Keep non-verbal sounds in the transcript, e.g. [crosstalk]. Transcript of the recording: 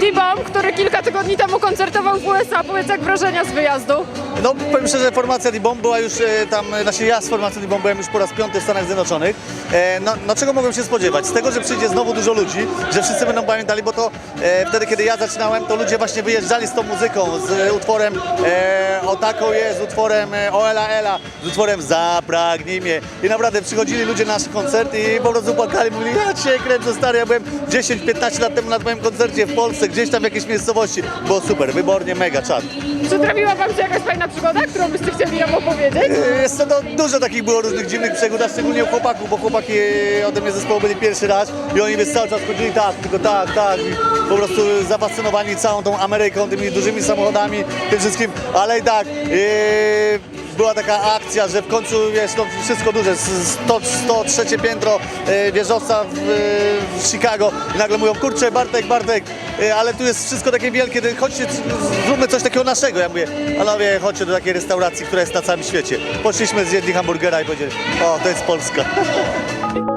D-Bomb, który kilka tygodni temu koncertował w USA. Powiedz, jak wrażenia z wyjazdu? No powiem szczerze, formacja D-Bomb była już e, tam, e, znaczy ja z formacją D-Bomb byłem już po raz piąty w Stanach Zjednoczonych. E, no, no czego mogłem się spodziewać? Z tego, że przyjdzie znowu dużo ludzi, że wszyscy będą pamiętali, bo to e, wtedy, kiedy ja zaczynałem, to ludzie właśnie wyjeżdżali z tą muzyką, z e, utworem e, O taką jest, z utworem e, O Ela Ela, z utworem Zapragnij mnie. I naprawdę przychodzili ludzie na nasz koncert i po prostu płakali, mówili, ja cię kręcę stary, ja byłem 10-15 lat temu na twoim koncercie w Polsce, gdzieś tam w jakiejś miejscowości. Było super, wybornie, mega, czad. Czy trafiła Wam się jakaś fajna przygoda, którą byście chcieli nam opowiedzieć? Jest to no, dużo takich było różnych dziwnych przygód, a szczególnie u chłopaków, bo chłopaki e, ode mnie zespołu byli pierwszy raz i oni wiesz, cały czas chodzili tak, tylko tak, tak i po prostu zafascynowani całą tą Ameryką, tymi dużymi samochodami, tym wszystkim, ale i tak e, była taka akcja, że w końcu wiesz, no wszystko duże, 100, 103 piętro e, wieżowca w, e, w Chicago i nagle mówią, kurczę Bartek, Bartek, e, ale tu jest wszystko takie wielkie, to chodźcie, zróbmy coś takiego naszego. Ja mówię, panowie, chodźcie do takiej restauracji, która jest na całym świecie. Poszliśmy, zjedli hamburgera i powiedzieli, o, to jest Polska. [laughs]